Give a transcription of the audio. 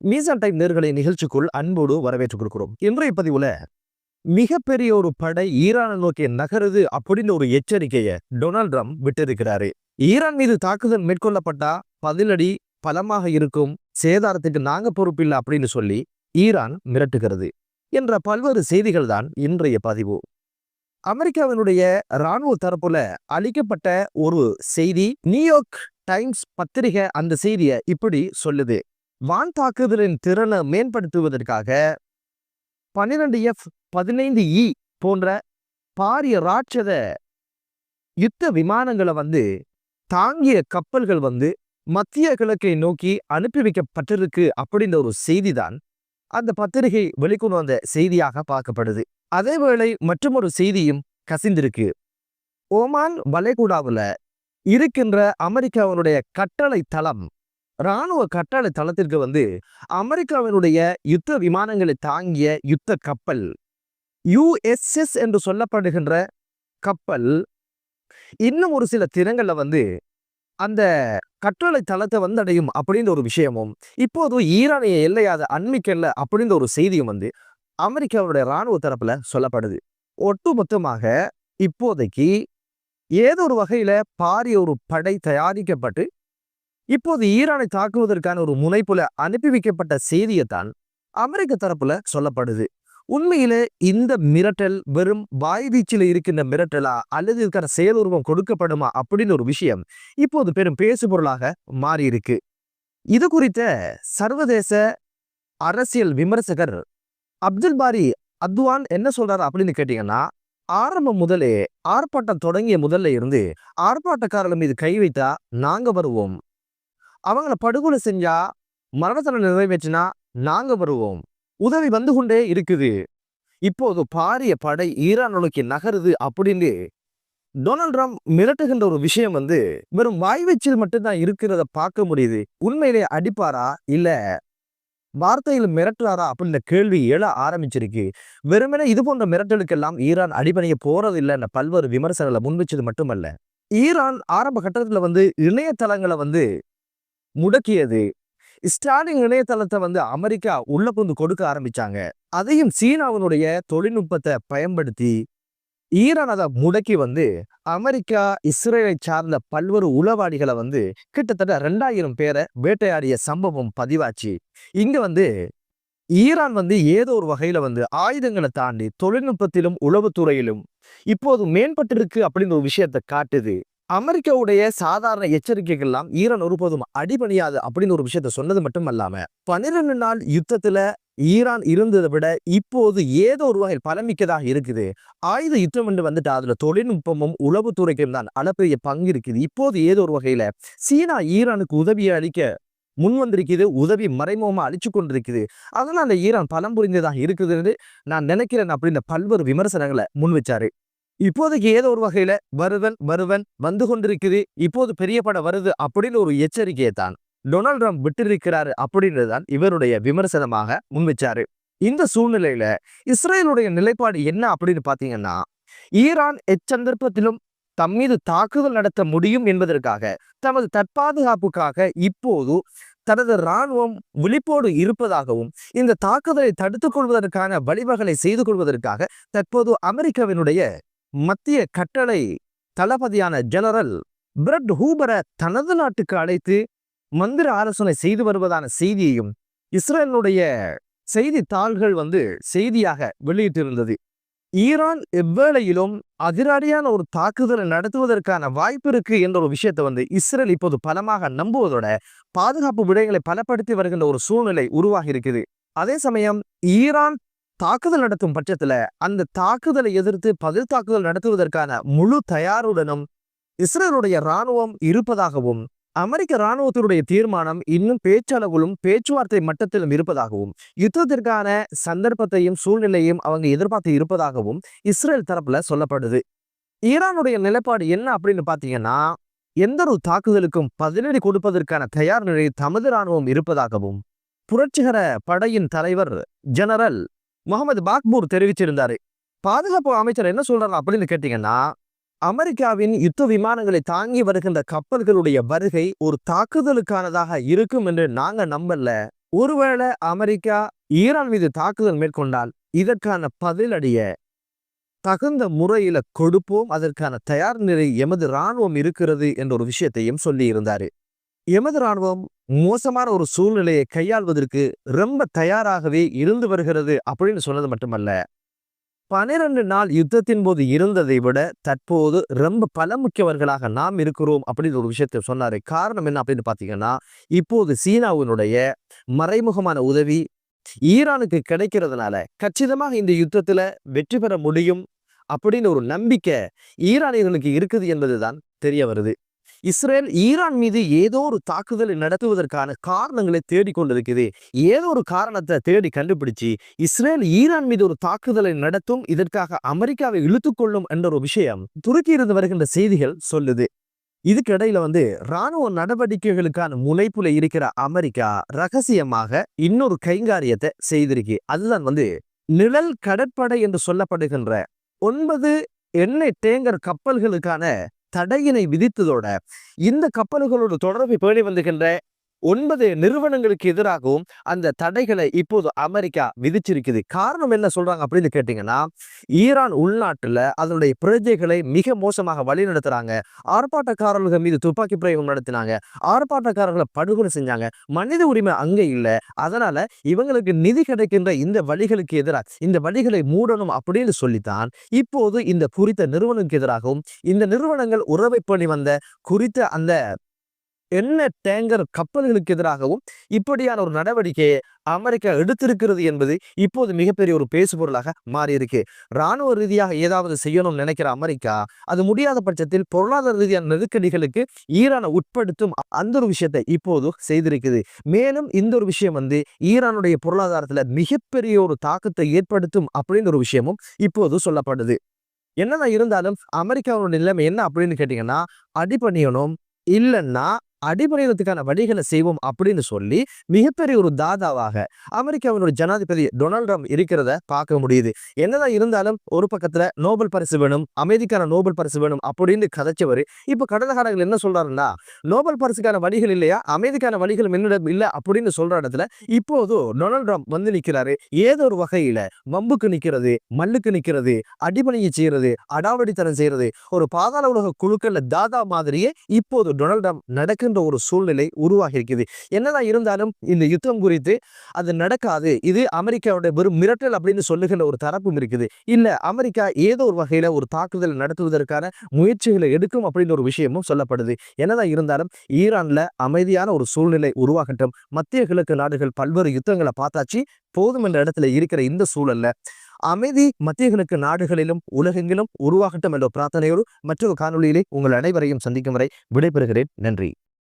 Meson time நேர்களை நிகழ்ச்சிக்குள் அன்போடு வரவேற்றுக் கொடுக்கிறோம் இன்றைய பதிவுல மிகப்பெரிய ஒரு படை ஈரானை நோக்கி நகருது அப்படின்னு ஒரு எச்சரிக்கையை டொனால்ட் ட்ரம்ப் விட்டிருக்கிறாரு. ஈரான் மீது தாக்குதல் மேற்கொள்ளப்பட்டா பதிலடி பலமாக இருக்கும் சேதாரத்துக்கு நாங்க பொறுப்பில்லை அப்படின்னு சொல்லி ஈரான் மிரட்டுகிறது என்ற பல்வேறு செய்திகள் தான் இன்றைய பதிவு. அமெரிக்காவினுடைய இராணுவ தரப்புல அளிக்கப்பட்ட ஒரு செய்தி நியூயார்க் டைம்ஸ் பத்திரிகை அந்த செய்தியை இப்படி சொல்லுது. வான் தாக்குதலின் திறனை மேம்படுத்துவதற்காக பன்னிரண்டு எஃப் பதினைந்து இ போன்ற பாரிய ராட்சத யுத்த விமானங்களை வந்து தாங்கிய கப்பல்கள் வந்து மத்திய கிழக்கை நோக்கி அனுப்பி வைக்கப்பட்டிருக்கு அப்படின்ற ஒரு செய்தி தான் அந்த பத்திரிகை வெளிக்கொண்டு வந்த செய்தியாக பார்க்கப்படுது. அதேவேளை மற்றொரு செய்தியும் கசிந்திருக்கு. ஓமான் வளைகுடாவில் இருக்கின்ற அமெரிக்காவினுடைய கட்டளை தளம் இராணுவ கட்டளை தளத்திற்கு வந்து அமெரிக்காவினுடைய யுத்த விமானங்களை தாங்கிய யுத்த கப்பல் யுஎஸ்எஸ் என்று சொல்லப்படுகின்ற கப்பல் இன்னும் ஒரு சில தினங்களில் வந்து அந்த கட்டளை தளத்தை வந்தடையும் அப்படின்ற ஒரு விஷயமும் இப்போது ஈரானிய எல்லையாத அண்மிக்கல்ல அப்படின்ற ஒரு செய்தியும் வந்து அமெரிக்காவுடைய இராணுவ தரப்புல சொல்லப்படுது. ஒட்டுமொத்தமாக இப்போதைக்கு ஏதோ ஒரு வகையில பாரிய ஒரு படை தயாரிக்கப்பட்டு இப்போது ஈரானை தாக்குவதற்கான ஒரு முனைப்புல அனுப்பி வைக்கப்பட்ட செய்தியைத்தான் அமெரிக்க தரப்புல சொல்லப்படுது. உண்மையில இந்த மிரட்டல் வெறும் வாய்வீச்சில் இருக்கின்ற மிரட்டலா? அல்லது இருக்கிற செயலுருவம் கொடுக்கப்படுமா? அப்படின்னு ஒரு விஷயம் இப்போது பெரும் பேசுபொருளாக மாறி இருக்கு இது குறித்த சர்வதேச அரசியல் விமர்சகர் அப்துல் பாரி அத்வான் என்ன சொல்றாரு அப்படின்னு கேட்டீங்கன்னா ஆரம்பம் முதலே ஆர்ப்பாட்டம் தொடங்கிய முதல்ல இருந்து ஆர்ப்பாட்டக்காரர்கள் மீது கை வைத்தா நாங்க வருவோம். அவங்கள படுகொலை செஞ்சா மரணத்தனை நிறைவேற்றினா நாங்க வருவோம். உதவி வந்து கொண்டே இருக்குது. இப்போது பாரிய படை ஈரான் நோக்கி நகருது அப்படின்னு டொனால்ட் ட்ரம்ப் மிரட்டுகின்ற ஒரு விஷயம் வந்து வெறும் வாய்வச்சில் மட்டும்தான் இருக்கிறத பார்க்க முடியுது. உண்மையிலே அடிப்பாரா? இல்ல வார்த்தையில் மிரட்டுறாரா? அப்படின்ற கேள்வி எழ ஆரம்பிச்சிருக்கு. வெறுமனே இது போன்ற மிரட்டலுக்கெல்லாம் ஈரான் அடிபணிய போறதில்லைன்னு பல்வேறு விமர்சனங்களை முன்வச்சது மட்டுமல்ல. ஈரான் ஆரம்ப கட்டத்துல வந்து இணையதளங்களை வந்து முடக்கியது. ஸ்டாலின் இணையதளத்தை வந்து அமெரிக்கா உள்ள புந்து கொடுக்க ஆரம்பிச்சாங்க. அதையும் சீனாவினுடைய தொழில்நுட்பத்தை பயன்படுத்தி ஈரான் அதை முடக்கி வந்து அமெரிக்கா இஸ்ரேலை சார்ந்த பல்வேறு உளவாளிகளை வந்து கிட்டத்தட்ட ரெண்டாயிரம் பேரை வேட்டையாடிய சம்பவம் பதிவாச்சு. இங்க வந்து ஈரான் வந்து ஏதோ ஒரு வகையில வந்து ஆயுதங்களை தாண்டி தொழில்நுட்பத்திலும் உளவுத்துறையிலும் இப்போது மேம்பட்டிருக்கு அப்படின்ற ஒரு விஷயத்தை காட்டுது. அமெரிக்காவுடைய சாதாரண எச்சரிக்கைகள்லாம் ஈரான் ஒருபோதும் அடிபணியாது அப்படின்னு ஒரு விஷயத்த சொன்னது மட்டும் அல்லாம பன்னிரெண்டு நாள் யுத்தத்துல ஈரான் இருந்ததை விட இப்போது ஏதோ ஒரு வகையில் பலமிக்கதாக இருக்குது. ஆயுத யுத்தம் என்று வந்துட்டு அதுல தொழில்நுட்பமும் உளவுத்துறைக்கும் தான் அளப்பெரிய பங்கு இருக்குது. இப்போது ஏதோ ஒரு வகையில சீனா ஈரானுக்கு உதவியை அளிக்க முன் வந்திருக்குது உதவி மறைமுகமா அழிச்சு கொண்டிருக்குது. அதனால ஈரான் பலம் புரிந்ததாக இருக்குதுன்னு நான் நினைக்கிறேன் அப்படின்ற பல்வேறு விமர்சனங்களை முன் வச்சாரு இப்போதைக்கு ஏதோ ஒரு வகையில வருவன் வருவன் வந்து கொண்டிருக்குது. இப்போது பெரிய படம் வருது அப்படின்னு ஒரு எச்சரிக்கையை தான் டொனால்ட் ட்ரம்ப் விட்டிருக்கிறாரு அப்படின்றதுதான் இவருடைய விமர்சனமாக முன்வச்சாரு. இந்த சூழ்நிலையில இஸ்ரேலுடைய நிலைப்பாடு என்ன அப்படின்னு பாத்தீங்கன்னா ஈரான் எச்சந்தர்ப்பத்திலும் தம் மீது தாக்குதல் நடத்த முடியும் என்பதற்காக தமது தற்பாதுகாப்புக்காக இப்போது தனது இராணுவம் விழிப்போடு இருப்பதாகவும் இந்த தாக்குதலை தடுத்துக் கொள்வதற்கான வழிவகளை செய்து கொள்வதற்காக தற்போது அமெரிக்காவினுடைய மத்திய கட்டளை தளபதியான ஜெனரல் பிரெட் ஹூபரை தனது நாட்டுக்கு அழைத்து மந்திர ஆலோசனை செய்து வருவதான செய்தியையும் இஸ்ரேலுடைய செய்தித்தாள்கள் வந்து செய்தியாக வெளியிட்டிருந்தது. ஈரான் எவ்வேளையிலும் அதிரடியான ஒரு தாக்குதலை நடத்துவதற்கான வாய்ப்பு இருக்கு என்ற ஒரு விஷயத்தை வந்து இஸ்ரேல் இப்போது பலமாக நம்புவதோட பாதுகாப்பு விடயங்களை பலப்படுத்தி வருகின்ற ஒரு சூழ்நிலை உருவாகி இருக்குது. அதே சமயம் ஈரான் தாக்குதல் நடத்தும் பட்சத்துல அந்த தாக்குதலை எதிர்த்து பதில் தாக்குதல் நடத்துவதற்கான முழு தயாருடனும் இஸ்ரேலுடைய இராணுவம் இருப்பதாகவும் அமெரிக்க இராணுவத்தினுடைய தீர்மானம் இன்னும் பேச்சளவிலும் பேச்சுவார்த்தை மட்டத்திலும் இருப்பதாகவும் யுத்தத்திற்கான சந்தர்ப்பத்தையும் சூழ்நிலையும் அவங்க எதிர்பார்த்து இருப்பதாகவும் இஸ்ரேல் தரப்புல சொல்லப்படுது. ஈரானுடைய நிலைப்பாடு என்ன அப்படின்னு பாத்தீங்கன்னா எந்த ஒரு தாக்குதலுக்கும் பதிலடி கொடுப்பதற்கான தயார் நிலையில் தமது இராணுவம் இருப்பதாகவும் புரட்சிகர படையின் தலைவர் ஜெனரல் முகமது பாக்பூர் தெரிவிச்சிருந்தாரு. பாதுகாப்பு அமைச்சர் என்ன சொல்றாரு அப்படின்னு கேட்டீங்கன்னா அமெரிக்காவின் யுத்த விமானங்களை தாங்கி வருகின்ற கப்பல்களுடைய வருகை ஒரு தாக்குதலுக்கானதாக இருக்கும் என்று நாங்க நம்பல. ஒருவேளை அமெரிக்கா ஈரான் மீது தாக்குதல் மேற்கொண்டால் இதற்கான பதிலடிய தகுந்த முறையில கொடுப்போம். அதற்கான தயார் நிலை எமது ராணுவம் இருக்கிறது என்ற ஒரு விஷயத்தையும் சொல்லி இருந்தாரு எமது ராணுவம் மோசமான ஒரு சூழ்நிலையை கையாள்வதற்கு ரொம்ப தயாராகவே இருந்து வருகிறது அப்படின்னு சொன்னது மட்டுமல்ல. பனிரெண்டு நாள் யுத்தத்தின் போது இருந்ததை விட தற்போது ரொம்ப பல முக்கியவர்களாக நாம் இருக்கிறோம் அப்படின்னு ஒரு விஷயத்தை சொன்னார். காரணம் என்ன அப்படின்னு பார்த்தீங்கன்னா இப்போது சீனாவினுடைய மறைமுகமான உதவி ஈரானுக்கு கிடைக்கிறதுனால கச்சிதமாக இந்த யுத்தத்தில் வெற்றி பெற முடியும் அப்படின்னு ஒரு நம்பிக்கை ஈரானியர்களுக்கு இருக்குது என்பதுதான் தெரிய வருது. இஸ்ரேல் ஈரான் மீது ஏதோ ஒரு தாக்குதலை நடத்துவதற்கான காரணங்களை தேடிக்கொண்டிருக்குது. ஏதோ ஒரு காரணத்தை தேடி கண்டுபிடிச்சு இஸ்ரேல் ஈரான் மீது ஒரு தாக்குதலை நடத்தும் இதற்காக அமெரிக்காவை இழுத்துக்கொள்ளும் என்ற ஒரு விஷயம் துருக்கியிருந்து வருகின்ற செய்திகள் சொல்லுது. இதுக்கிடையில வந்து ராணுவ நடவடிக்கைகளுக்கான முனைப்புல இருக்கிற அமெரிக்கா ரகசியமாக இன்னொரு கைங்காரியத்தை செய்திருக்கு. அதுதான் வந்து நிழல் கடற்படை என்று சொல்லப்படுகின்ற ஒன்பது எண்ணெய் டேங்கர் கப்பல்களுக்கான தடையினை விதித்ததோட இந்த கப்பல்களோட தொடர்பை பேணி வந்துகின்ற ஒன்பது நிறுவனங்களுக்கு எதிராகவும் அந்த தடைகளை இப்போது அமெரிக்கா விதிச்சிருக்குது. காரணம் என்ன சொல்றாங்க அப்படின்னு கேட்டீங்கன்னா ஈரான் உள்நாட்டுல அதனுடைய பிரஜைகளை மிக மோசமாக வழி நடத்துறாங்க ஆர்ப்பாட்டக்காரர்கள் மீது துப்பாக்கி பிரயோகம் நடத்தினாங்க. ஆர்ப்பாட்டக்காரர்களை படுகொலை செஞ்சாங்க. மனித உரிமை அங்கே இல்லை. அதனால இவங்களுக்கு நிதி கிடைக்கின்ற இந்த வழிகளுக்கு எதிராக இந்த வழிகளை மூடணும் அப்படின்னு சொல்லித்தான் இப்போது இந்த குறித்த நிறுவனங்களுக்கு எதிராகவும் இந்த நிறுவனங்கள் உறவை பண்ணி வந்த குறித்த அந்த என்ன டேங்கர் கப்பல்களுக்கு எதிராகவும் இப்படியான ஒரு நடவடிக்கையை அமெரிக்கா எடுத்திருக்கிறது என்பது இப்போது மிகப்பெரிய ஒரு பேசுபொருளாக மாறியிருக்கு. இராணுவ ரீதியாக ஏதாவது செய்யணும்னு நினைக்கிற அமெரிக்கா அது முடியாத பட்சத்தில் பொருளாதார ரீதியான நெருக்கடிகளுக்கு ஈரானை உட்படுத்தும் அந்த ஒரு விஷயத்தை இப்போது செய்திருக்குது. மேலும் இந்த ஒரு விஷயம் வந்து ஈரானுடைய பொருளாதாரத்தில் மிகப்பெரிய ஒரு தாக்கத்தை ஏற்படுத்தும் அப்படின்ற ஒரு விஷயமும் இப்போது சொல்லப்படுது. என்னதான் இருந்தாலும் அமெரிக்காவோட நிலைமை என்ன அப்படின்னு கேட்டீங்கன்னா அடிபணியணும் இல்லைன்னா அடிபணியத்துக்கான வழிகளை செய்வோம் அப்படின்னு சொல்லி மிகப்பெரிய ஒரு தாதாவாக அமெரிக்காவினுடைய ஜனாதிபதி டொனால்ட் ட்ரம்ப் இருக்கிறத பார்க்க முடியுது. என்னதான் இருந்தாலும் ஒரு பக்கத்துல நோபல் பரிசு வேணும் அமைதிக்கான நோபல் பரிசு வேணும் அப்படின்னு கதைச்சவர் இப்ப கடந்த காலங்கள் என்ன சொல்றாருன்னா நோபல் பரிசுக்கான வழிகள் இல்லையா அமைதிக்கான வழிகள் என்னிடம் இல்லை அப்படின்னு சொல்ற இடத்துல இப்போது டொனால்ட் ட்ரம்ப் வந்து நிற்கிறாரு ஏதோ ஒரு வகையில வம்புக்கு நிற்கிறது மல்லுக்கு நிற்கிறது அடிபணியை செய்யறது அடாவடித்தனம் செய்யறது ஒரு பாதாள உலக குழுக்கள்ல தாதா மாதிரியே இப்போது டொனால்ட் ட்ரம்ப் நடக்கின்ற ஒரு சூழ்நிலை உருவாகி இருக்குது என்னதான் இருந்தாலும் இந்த யுத்தம் குறித்து அது நடக்காது. இது அமெரிக்காவுடைய வெறும் மிரட்டல் அப்படின்னு சொல்லுகின்ற ஒரு தரப்பும் இருக்குது. இல்ல அமெரிக்கா ஏதோ ஒரு வகையில ஒரு தாக்குதல் நடத்துவதற்கான முயற்சிகளை எடுக்கும் அப்படின்னு ஒரு விஷயமும் சொல்லப்படுது. என்னதான் இருந்தாலும் ஈரான்ல அமைதியான ஒரு சூழ்நிலை உருவாகட்டும். மத்திய கிழக்கு நாடுகள் பல்வேறு யுத்தங்களை பார்த்தாச்சு. போதும் என்ற இடத்துல இருக்கிற இந்த சூழல்ல அமைதி மத்திய கிழக்கு நாடுகளிலும் உலகெங்கிலும் உருவாகட்டும் என்ற பிரார்த்தனையோடு மற்றொரு காணொலியிலே உங்கள் அனைவரையும் சந்திக்கும் வரை விடைபெறுகிறேன். நன்றி.